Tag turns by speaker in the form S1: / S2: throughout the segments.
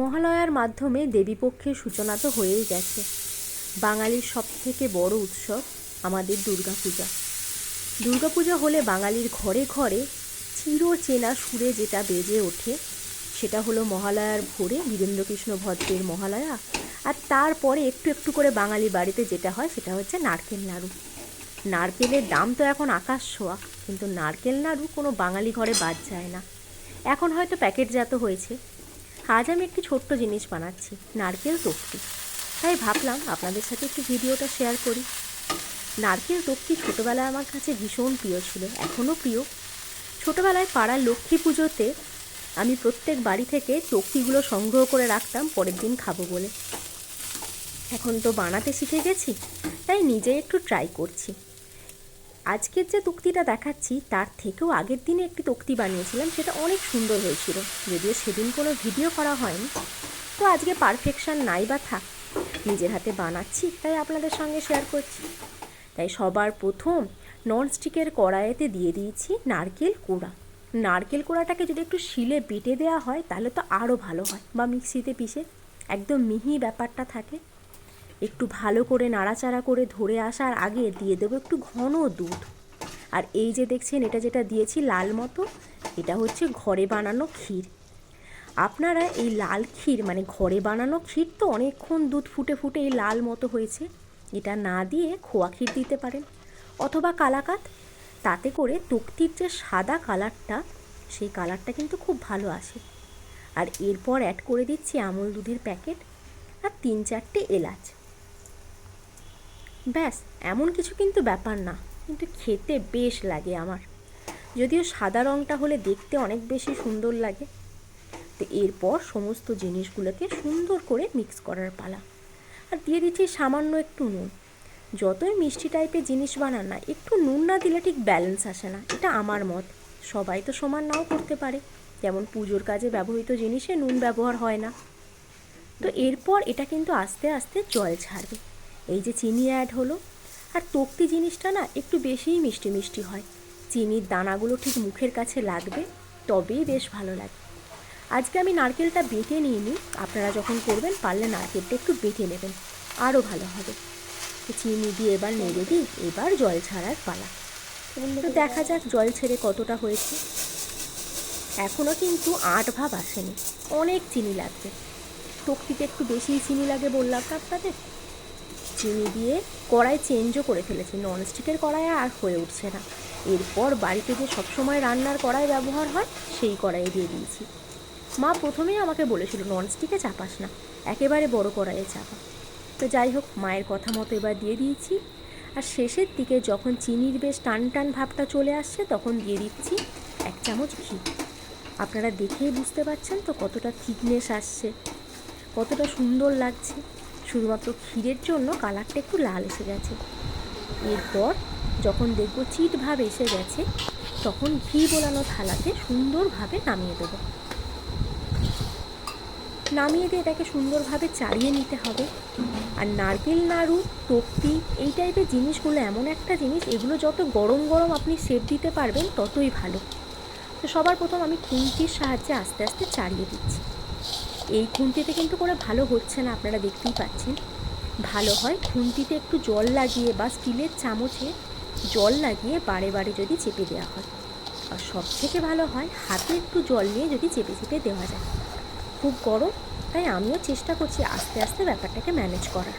S1: মহালয়ার মাধ্যমে দেবীপক্ষের সূচনা তো হয়েই গেছে। বাঙালির সব থেকে বড় উৎসব আমাদের দুর্গাপূজা। দুর্গাপূজা হলে বাঙালির ঘরে ঘরে চিরচেনা সুরে যেটা বেজে ওঠে, সেটা হলো মহালয়ার ভোরে বীরেন্দ্রকৃষ্ণ ভদ্রের মহালয়া, আর তারপরে একটু একটু করে বাঙালি বাড়িতে যেটা হয় সেটা হচ্ছে নারকেল নাড়ু। নারকেলের দাম তো এখন আকাশ ছোঁয়া, কিন্তু নারকেল নাড়ু কোনো বাঙালি ঘরে বাদ যায় না। এখন হয়তো প্যাকেটজাত হয়েছে আজ আমি একটি ছোট্ট জিনিস বানাচ্ছি, নারকেল তক্তি। তাই ভাবলাম আপনাদের সাথে একটু ভিডিওটা শেয়ার করি। নারকেল তক্তি ছোটোবেলায় আমার কাছে ভীষণ প্রিয় ছিল এখনও প্রিয়। ছোটোবেলায় পাড়ার লক্ষ্মী পুজোতে আমি প্রত্যেক বাড়ি থেকে তক্তিগুলো সংগ্রহ করে রাখতাম, পরের দিন খাব বলে। এখন তো বানাতে শিখে গেছি, তাই নিজে একটু ট্রাই করছি। আজকের যে তক্তিটা দেখাচ্ছি, তার থেকেও আগের দিনে একটি তক্তি বানিয়েছিলাম, সেটা অনেক সুন্দর হয়েছিল। যদিও সেদিন কোনো ভিডিও করা হয়নি। তো আজকে পারফেকশন নাই বা থাক, নিজের হাতে বানাচ্ছি, তাই আপনাদের সঙ্গে শেয়ার করছি। তাই সবার প্রথম ননস্টিকের কড়াইতে দিয়ে দিয়েছি নারকেল কোড়া। নারকেল কোড়াটাকে যদি একটু শিলে বেটে দেওয়া হয়, তাহলে তো আরও ভালো হয়, বা মিক্সিতে পিষে। একদম মিহি ব্যাপারটা থাকে। একটু ভালো করে নাড়াচাড়া করে ধরে আসার আগে দিয়ে দেবো একটু ঘন দুধ। আর এই যে দেখছেন, এটা যেটা দিয়েছি লাল মতো, এটা হচ্ছে ঘরে বানানো ক্ষীর। আপনারা এই লাল ক্ষীর মানে ঘরে বানানো ক্ষীর তো অনেকক্ষণ দুধ ফুটে ফুটে এই লাল মতো হয়েছে, এটা না দিয়ে খোয়া ক্ষীর দিতে পারেন। অথবা কালাকাত, তাতে করে তক্তির যে সাদা কালারটা, সেই কালারটা কিন্তু খুব ভালো আসে। আর এরপর অ্যাড করে দিচ্ছি আমল দুধের প্যাকেট আর তিন চারটে এলাচ। ব্যাস, এমন কিছু কিন্তু ব্যাপার না। কিন্তু খেতে বেশ লাগে আমার। যদিও সাদা রঙটা হলে দেখতে অনেক বেশি সুন্দর লাগে। তো এরপর সমস্ত জিনিসগুলোকে সুন্দর করে মিক্স করার পালা। আর দিয়ে দিচ্ছি সামান্য একটু নুন। যতই মিষ্টি টাইপের জিনিস বানান না, একটু নুন না দিলে ঠিক ব্যালেন্স আসে না। এটা আমার মত। সবাই তো সমান নাও করতে পারে। যেমন পুজোর কাজে ব্যবহৃত জিনিসে নুন ব্যবহার হয় না। তো এরপর এটা কিন্তু আস্তে আস্তে জল ছাড়বে। এই যে চিনি অ্যাড হলো, আর তক্তি জিনিসটা না একটু বেশিই মিষ্টি মিষ্টি হয়। চিনির দানাগুলো ঠিক মুখের কাছে লাগবে, তবেই বেশ ভালো লাগে। আজকে আমি নারকেলটা বেটে নিয়ে নিই আপনারা যখন করবেন পারলে নারকেলটা একটু বেটে নেবেন, আরও ভালো হবে। চিনি দিয়ে এবার নেড়ে দিই, এবার জল ছাড়ার পালা। তো দেখা যাক জল ছেড়ে কতটা হয়েছে। এখনও কিন্তু আট ভাব আসেনি, অনেক চিনি লাগবে। তক্তিতে একটু বেশি চিনি লাগে বললাম আপনাদের? চিনি দিয়ে কড়াই চেঞ্জও করে ফেলেছি। ননস্টিকের কড়াই আর হয়ে উঠছে না। এরপর বাড়িতে যে সবসময় রান্নার কড়াই ব্যবহার হয়, সেই কড়াইয়ে দিয়ে দিয়েছি। মা প্রথমেই আমাকে বলেছিল ননস্টিকে চাপাস না, একেবারে বড় কড়াইয়ে চাপা। তো যাই হোক, মায়ের কথা মতো এবার দিয়ে দিয়েছি। আর শেষের দিকে যখন চিনির বেশ টান টান ভাবটা চলে আসছে, তখন দিয়ে দিচ্ছি এক চামচ ঘি। আপনারা দেখেই বুঝতে পারছেন তো কতটা থিকনেস আসছে, কতটা সুন্দর লাগছে। শুধুমাত্র ক্ষীরের জন্য কালারটা একটু লাল এসে গেছে। এরপর যখন দেখব চিট ভাব এসে গেছে, তখন ঘি বোলানো থালাতে সুন্দরভাবে নামিয়ে দেবো। নামিয়ে দিয়ে এটাকে সুন্দরভাবে চালিয়ে নিতে হবে। আর নারকেল, নাড়ু, তক্তি এই টাইপের জিনিসগুলো এমন একটা জিনিস, এগুলো যত গরম গরম আপনি সেপ দিতে পারবেন ততই ভালো। তো সবার প্রথম আমি খুন্তির সাহায্যে আস্তে আস্তে চালিয়ে দিচ্ছি। এই খুন্তিতে কিন্তু করে ভালো হচ্ছে না, আপনারা দেখতেই পাচ্ছেন। ভালো হয় খুন্তিতে একটু জল লাগিয়ে বা স্টিলের চামচে জল লাগিয়ে বারে বারে যদি চেপে দেওয়া হয়। আর সব থেকে ভালো হয় হাতে একটু জল নিয়ে যদি চেপে চেপে দেওয়া যায়। খুব গরম, তাই আমিও চেষ্টা করছি আস্তে আস্তে ব্যাপারটাকে ম্যানেজ করার।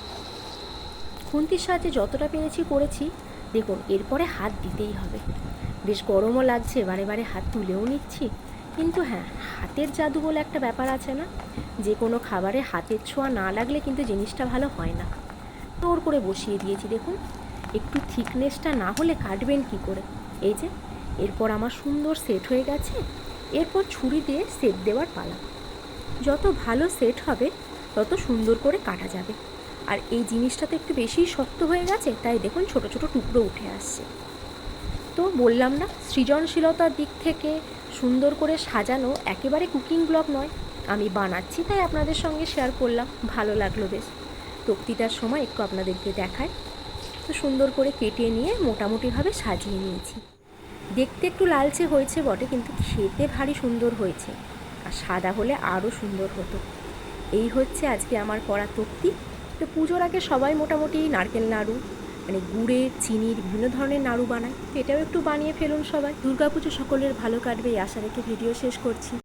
S1: খুন্তির সাহায্যে যতটা পেরেছি করেছি, দেখুন এরপরে হাত দিতেই হবে। বেশ গরমও লাগছে, বারে বারে হাত তুলেও নিচ্ছি। কিন্তু হ্যাঁ হাতের জাদু বলে একটা ব্যাপার আছে না? যে কোনো খাবারে হাতের ছোঁয়া না লাগলে কিন্তু জিনিসটা ভালো হয় না। তোর করে বসিয়ে দিয়েছি দেখুন। একটু থিকনেসটা না হলে কাটবেন কি করে? এই যে, এরপর আমার সুন্দর সেট হয়ে গেছে। এরপর ছুরি দিয়ে সেট দেওয়ার পালা। যত ভালো সেট হবে, তত সুন্দর করে কাটা যাবে। আর এই জিনিসটা তো একটু বেশিই শক্ত হয়ে গেছে, তাই দেখুন ছোট ছোট টুকরো উঠে আসছে। তো বললাম না, সৃজনশীলতার দিক থেকে সুন্দর করে সাজানো একেবারে কুকিং ব্লগ নয়, আমি বানাচ্ছি তাই আপনাদের সঙ্গে শেয়ার করলাম, ভালো লাগল বেশ। তক্তিটার সময় একটু আপনাদেরকে দেখায় তো সুন্দর করে কেটে নিয়ে মোটামুটিভাবে সাজিয়ে নিয়েছি। দেখতে একটু লালচে হয়েছে বটে, কিন্তু খেতে ভারী সুন্দর হয়েছে, আর সাদা হলে আরও সুন্দর হতো। এই হচ্ছে আজকে আমার করা তক্তি। তো পুজোর আগে সবাই মোটামুটি নারকেল নাড়ু মানে গুড়ের চিনির বিভিন্ন ধরনের নাড়ু বানায়। তো এটাও একটু বানিয়ে ফেলুন সবাই। দুর্গাপুজো সকলের ভালো কাটবে এই আশা রেখে ভিডিও শেষ করছি।